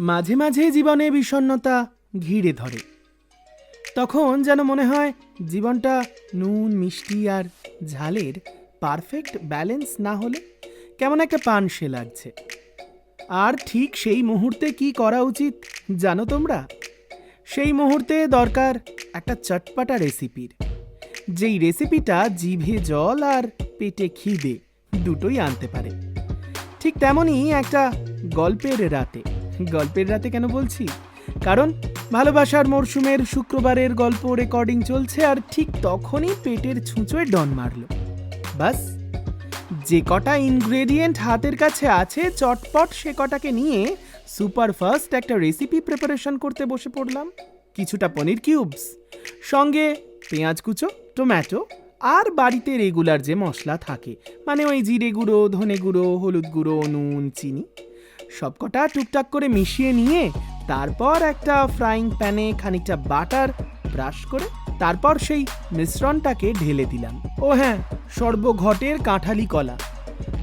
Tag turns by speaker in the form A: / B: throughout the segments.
A: মাঝে মাঝে জীবনে বিষণ্ণতা ঘিরে ধরে। তখন যেন মনে হয় জীবনটা নুন, মিষ্টি আর ঝালের পারফেক্ট ব্যালেন্স না হলে কেমন একটা পান সে লাগছে। আর ঠিক সেই মুহূর্তে কি করা উচিত জানো তোমরা? সেই মুহূর্তে দরকার একটা চটপাটা রেসিপির যেই রেসিপিটা জিভে জল আর পেটে খিদে দুটোই আনতে পারে। ঠিক তেমনই একটা গল্পের রাতে। গল্পের রাতে কেন বলছি? কারণ ভালোবাসার মরশুমের শুক্রবারের গল্প রেকর্ডিং চলছে আর ঠিক তখনই পেটের ছুঁচোয় ডন মারল। বাস, যে কটা ইনগ্রেডিয়েন্ট হাতের কাছে আছে, চটপট সে কটাকে নিয়ে সুপার ফাস্ট একটা রেসিপি প্রিপারেশন করতে বসে পড়লাম। কিছুটা পনির কিউবস সঙ্গে পেঁয়াজ কুচো টমেটো আর বাড়িতে রেগুলার যে মশলা থাকে মানে ওই জিরে গুঁড়ো, ধনে গুঁড়ো, হলুদ গুঁড়ো, নুন, চিনি। সবকটা টুকটাক করে মিশিয়ে নিয়ে তারপর একটা ফ্রাইং প্যানে খানিকটা বাটার ব্রাশ করে তারপর সেই মিশ্রণটাকে ঢেলে দিলাম। ও হ্যাঁ সর্বঘটের কাঁঠালি কলা।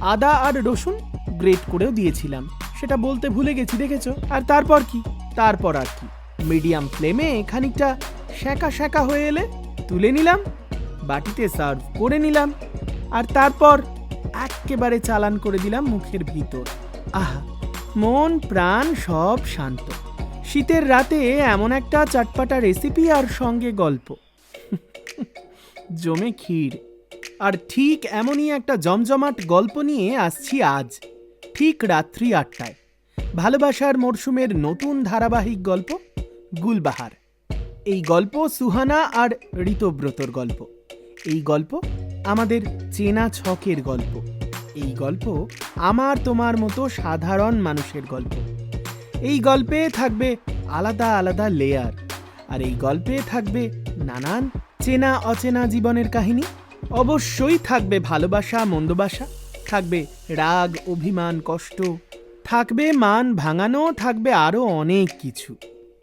A: আদা আর রসুন গ্রেট করেও দিয়েছিলাম। সেটা বলতে ভুলে গেছি, দেখেছ? আর তারপর কি? তারপর আর কি। মিডিয়াম ফ্লেমে খানিকটা শ্যাঁকা শ্যাঁকা হয়ে এলে তুলে নিলাম, বাটিতে সার্ভ করে নিলাম, আর তারপর একেবারে চালান করে দিলাম মুখের ভিতর। আহা! মন, প্রাণ সব শান্ত। শীতের রাতে এমন একটা চটপাটা রেসিপি আর সঙ্গে গল্প। জমে ক্ষীর। আর ঠিক এমনই একটা জমজমাট গল্প নিয়ে আসছি আজ, ঠিক রাত্রি আটটায়। ভালোবাসার মরশুমের নতুন ধারাবাহিক গল্প, গুলবাহার। এই গল্প সুহানা আর ঋতব্রতর গল্প। এই গল্প আমাদের চেনা ছকের গল্প। এই গল্প আমার তোমার মতো সাধারণ মানুষের গল্প। এই গল্পে থাকবে আলাদা আলাদা লেয়ার আর এই গল্পে থাকবে নানান চেনা অচেনা জীবনের কাহিনী। অবশ্যই থাকবে ভালোবাসা মন্দবাসা থাকবে রাগ, অভিমান, কষ্ট, থাকবে মান ভাঙানো, থাকবে আরও অনেক কিছু।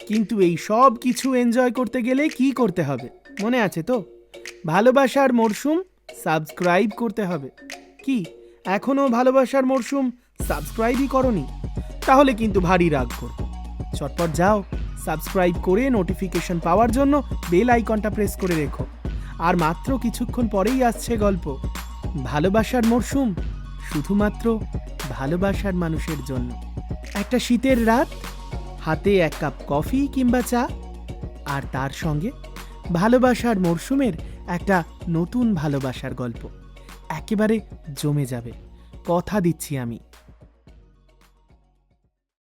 A: কিন্তু এই সব কিছু এনজয় করতে গেলে কি করতে হবে? মনে আছে তো? ভালোবাসার মরশুম সাবস্ক্রাইব করতে হবে। কি? এখনও ভালোবাসার মরশুম, সাবস্ক্রাইবই করনি। তাহলে কিন্তু ভারী রাগ করব। চটপট যাও, সাবস্ক্রাইব করে নোটিফিকেশন পাওয়ার জন্য বেল আইকনটা প্রেস করে রেখো। আর মাত্র কিছুক্ষণ পরেই আসছে গল্প। ভালোবাসার মরশুম, শুধুমাত্র ভালোবাসার মানুষের জন্য। একটা শীতের রাত, হাতে এক কাপ কফি কিংবা চা, আর তার সঙ্গে ভালোবাসার মরশুমের একটা নতুন ভালোবাসার গল্প। একেবারে জমে যাবে। কথা দিচ্ছি আমি।